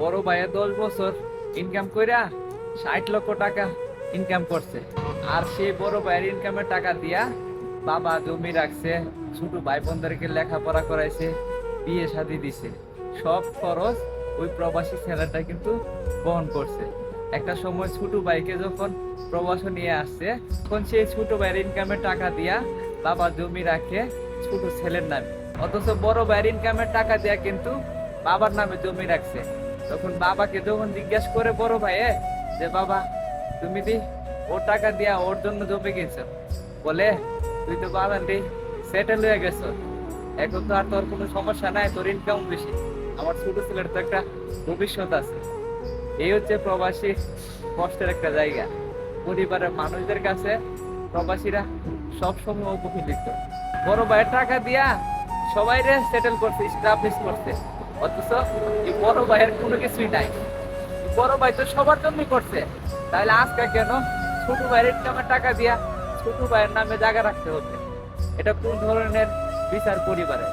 বড় ভাইয়া দশ বছর ইনকাম কইরা ষাট লক্ষ টাকা ইনকাম করছে। আর সেই বড় ভাইয়ের ইনকামের টাকা দিয়া বাবা জমি রাখছে, ছোট ভাই বোনদেরকে লেখাপড়া করাইছে, বিয়ে শাদি দিছে। সব খরচ ওই প্রবাসী ছেলেটা কিন্তু বহন করছে। একটা সময় ছোট ভাইকে যখন প্রবাস নিয়ে আসছে, তখন সেই ছোট ভাইয়ের ইনকামের টাকা দিয়া বাবা জমি রাখে ছোট ছেলের নামে। অথচ বড় ভাইয়ের ইনকামের টাকা দিয়া কিন্তু বাবার নামে জমি রাখছে। তখন বাবাকে যখন জিজ্ঞাসা করে, বড় ভাইয়ে যে বাবা, তুমি দি, ওর টাকা দিয়া ওর জন্য জমি গেছো বলে, তুই তো বাবা দি সেটেল হয়ে গেছো। এখন তো আর তোর কোনো সমস্যা নাই, তোর ইনকাম বেশি। আমার ছোট ছেলের তো একটা ভবিষ্যৎ আছে। এই হচ্ছে প্রবাসী কষ্টের একটা জায়গা। পরিবারের মানুষদের কাছে প্রবাসীরা সবসময় উপকৃত। বড় ভাইয়ের টাকা দিয়া সবাই সেটেল করছে স্টাবলিশ করছে। অথচ এই বড় ভাইয়ের কোনো কিছুই নাই। বড় ভাই তো সবার জন্যই করছে। তাহলে আজকে কেন ছোট ভাইয়ের নামে টাকা দিয়া ছোট ভাইয়ের নামে জায়গা রাখতে হচ্ছে? এটা কোন ধরনের বিচার পরিবারের?